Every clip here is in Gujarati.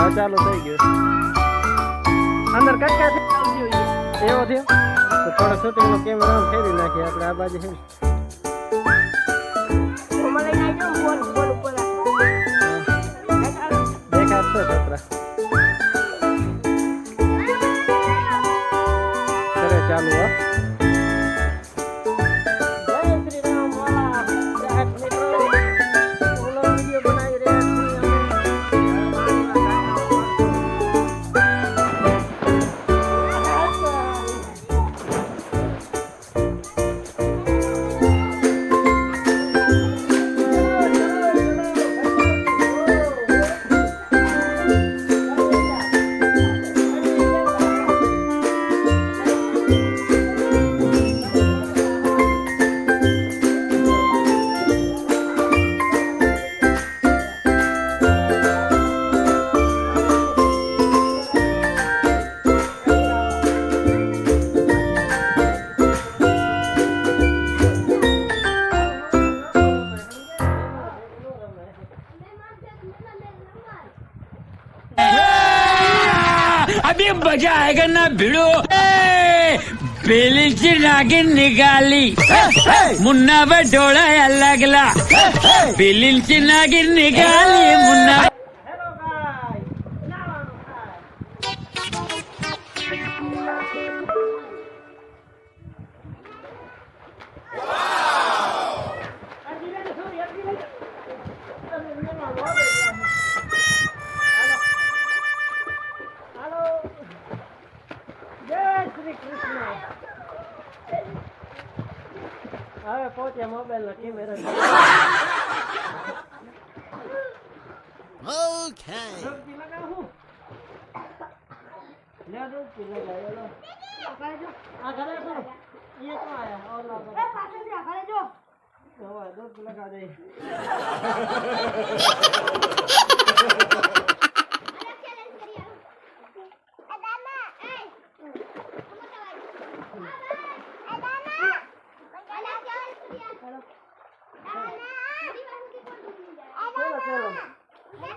હા ચાલો થઈ ગયું. અંદર કટકા થઈ એવો થયો તો થોડો શૂટિંગનો કેમેરો આમ ફેરી નાખીએ આપણે આ બાજુ છે દેખાત છે છોકરા. ચાલુ હા. अभी मजा आएगा ना भिड़ो पेलीची नागिन निघाली मुन्ना डोळा लागला पेलीची नागिन निघाली मुन्ना હવે પહોંચ્યા મોબાઈલ નો કેમેરા ડૂબકી લગાવું લે ડૂબકી લગાવ્યો લો આ ઘરે છો ये तो आया और ला दो પાછળથી આઘાડે જો. હવે ડૂબકી લગા દે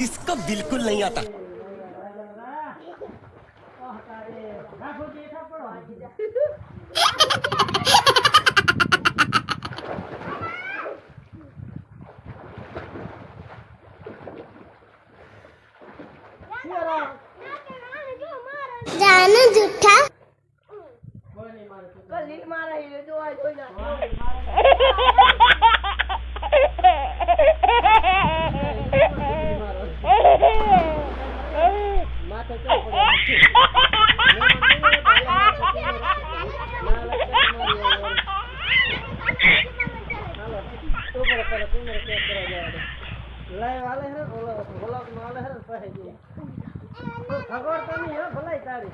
इसका बिल्कुल नहीं आता ઓહ, તારે રાખો જેઠા પડો. શિયાળા. જાનુ જુઠ્ઠા કોઈ નહીં મારે તું. લીલ મારે હીરે જોવા જોઈ ના ખબર તો નહીં હો, ભલાઈ તારી.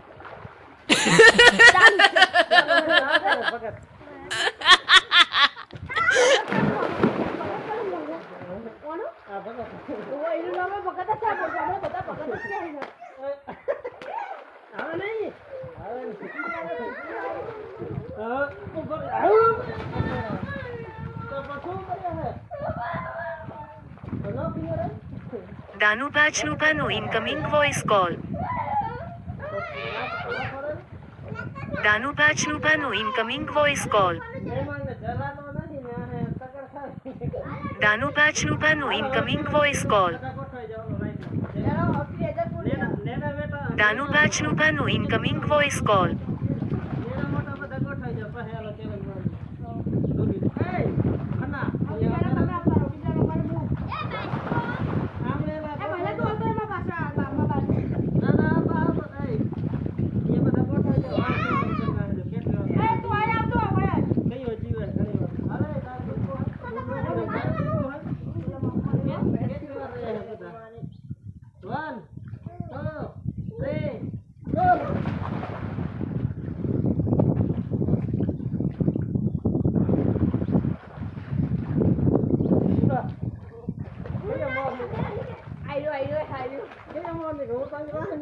ભગત. ભગત. હવે નહીં. હવે નહીં. હા, તું ભગત. આવું. તો પછી શું કરે હે? તો ન પીએ રે? દાનુભા છનુભાનો ઇનકમિંગ વોઇસ કોલ દાનુભા છનુભાનો ઇનકમિંગ વોઇસ કોલ મહેમાનને પાંચનું ઇનકમિંગ વોઇસ કોલ નેના બેટા- Danubha છનુભાનો incoming voice call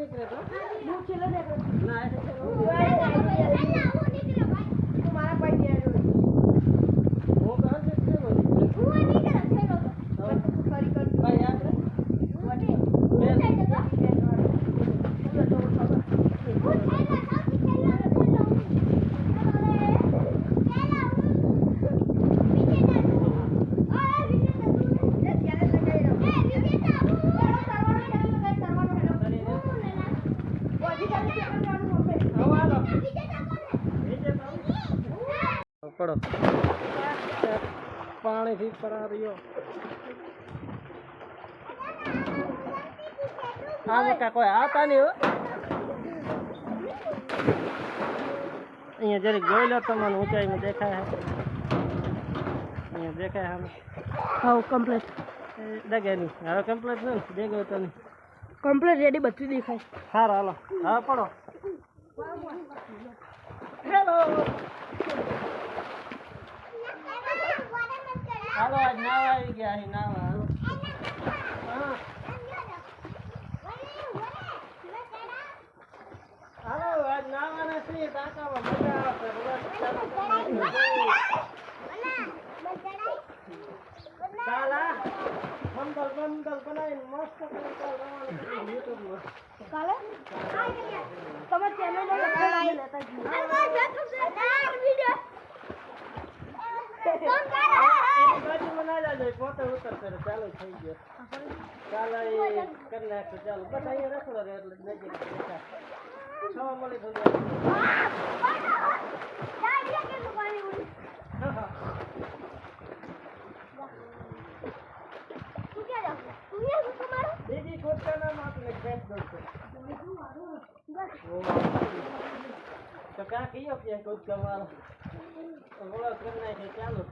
¿Qué es lo que પાણીથી પરાર્યો આ મોટા કોઈ આવતા નહીં હો અહીંયા જરીક જોઈ લો તમને ઊંચાઈમાં દેખાય અહીંયા દેખાય આમ હા કમ્પ્લેટ ડગે નહીં હવે કમ્પ્લીટ નહીં દેગો તો નહીં કમ્પ્લેટ રેડી બધું દેખાય સારું હાલો હા પડો હાલો આજ અહીં નાવા હાલો હાલો આજ નાવાના છીએ ટાંકામાં મજા આવશે. ચાલ. બંદલ બંદલ બનાવીને મસ્ત કાલે? તમે ચેનલ લેતા ના જાજો, એ પોતે ઉતરશે ચાલુ થઈ ગયો ચાલો એ અહીંયા રખડો એટલે નજીક છ મળી દઉં તો કાં કહીયો કે ખોટકા મારો ઓળો કરી નાખે ચાલો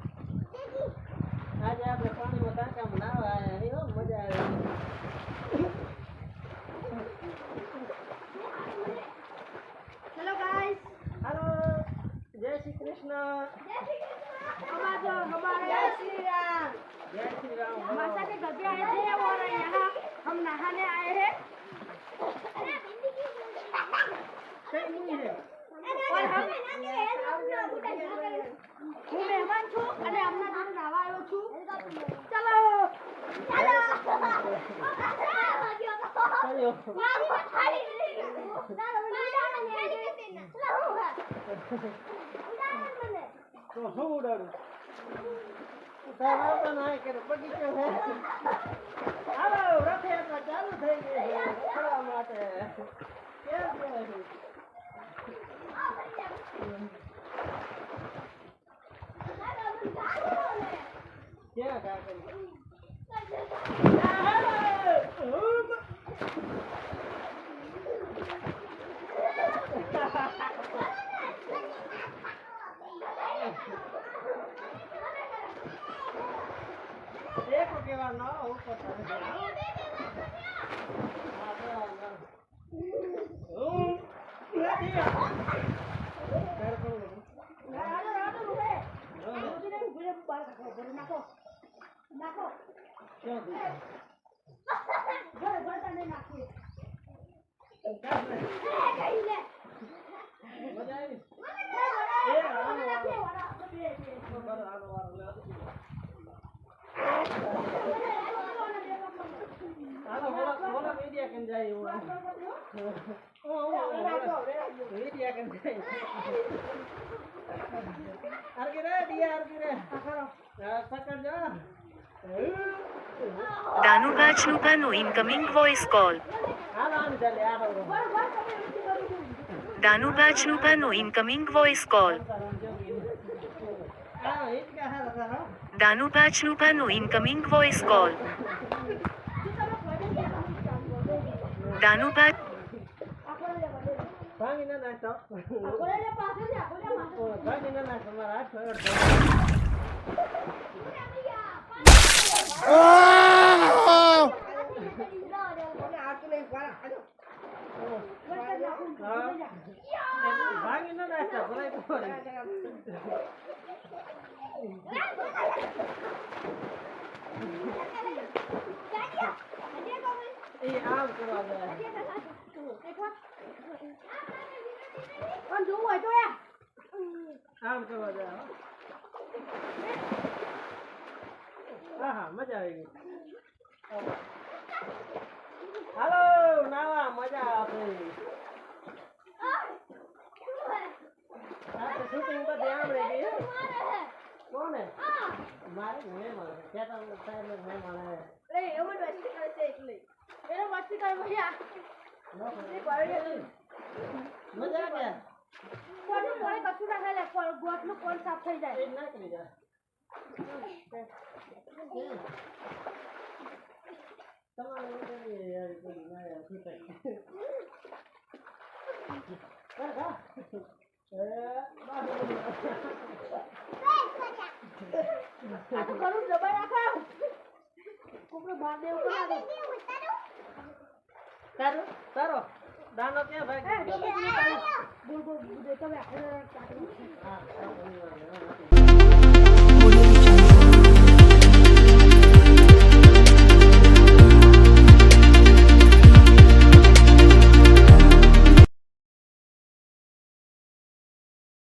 આજે આપણે પાણીમાં ટાંકામાં નાવા આવ્યા અહીં હો, મજા આવે હેલો ગાઈસ હાલો જય શ્રી કૃષ્ણ हमारा हमारे जय श्री राम જય શ્રી રામ माता के घर पे आए थे और यहाँ हम नहाने आए हैं કઈ નહીં હે और हम હું મહેમાન છું અને હમણાં જોડે નાવા આવ્યો છું. ચલો. તો હું ઉડાડું? તાર આવતા ના કે બગીચો હે હાલો રથયાત્રા ચાલુ થઈ ગઈ છે. માટે કેમ કે ક્યાં કાકડી દેખો કેવા ના ઉપર ચડે છે. હા, બરાબર. હું નથી આ. તારે કોણ બોલું? નાખો નાખો ક્યાં થયું? ઘર ઘર તને નાખીએ કાઢ લે. મજા આવી? એ, હાલો, હાલો. બરાબર, હાલો, હાલો, લે. હાલો, બોલો, બોલો, મીડિયા કેમ જાય એવું આમ? ઓ, ઓ, ઓ, ઇનકમિંગ વોઇસ કોલ. હા, પકડજો. દાનુભાજનુભાનું ઇનકમિંગ વોઇસ કોલ હાલો, આમ ચાલે, ઇનકમિંગ વોઇસ કોલ હિંચકા ભાંગી ના નાખતો. ઓ, ભાંગી ના નાખતો, મારા હાથ તો. હા. ભાંગી ના નાખતો, ભલાઈ એ આમ કરવા જાય. હા મજા આવી ગઈ. હાલો નાવા મજા આપણે. શૂટિંગ ગઈ કોને? મારે મેં મળે ખેતર સાહેબ મેં મળે એવું વસ્તી એટલે. એનો વસ્તી કરે ભૈયા મજા આવે કોને કોને કશું ના કોણ સાફ થઈ જાય ના કરી દબાઈ રાખો. કોકનો ભાગ દેવું તારો તારો. દાનો ક્યાં ભાઈ